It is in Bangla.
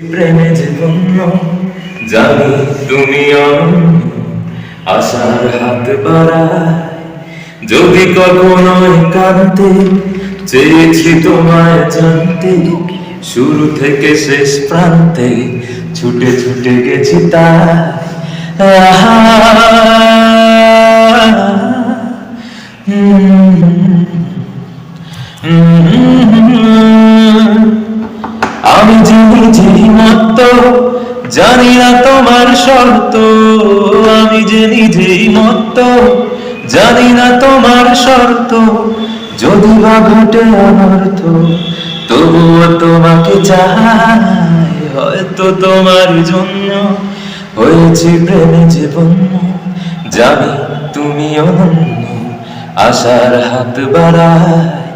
প্রেমে যে ধন্য জানি তুমি আশার হাত বাড়ায় যদি কখনো একান্তে চেয়েছি তোমায় জানতে শুরু থেকে শেষ প্রান্তে ছুটে ছুটে গেছি তা আহা, আমি জানি যে মত জানি না তোমার শর্ত। আমি যে নিজেই মত জানি না তোমার শর্ত। যদি বা ঘটে অনর্থ, তবুও তোমাকে চাই। হয়তো তোমার জন্য হয়েছি প্রেমে জীবন জানি তুমি অনন্য, আশার হাত বাড়ায়।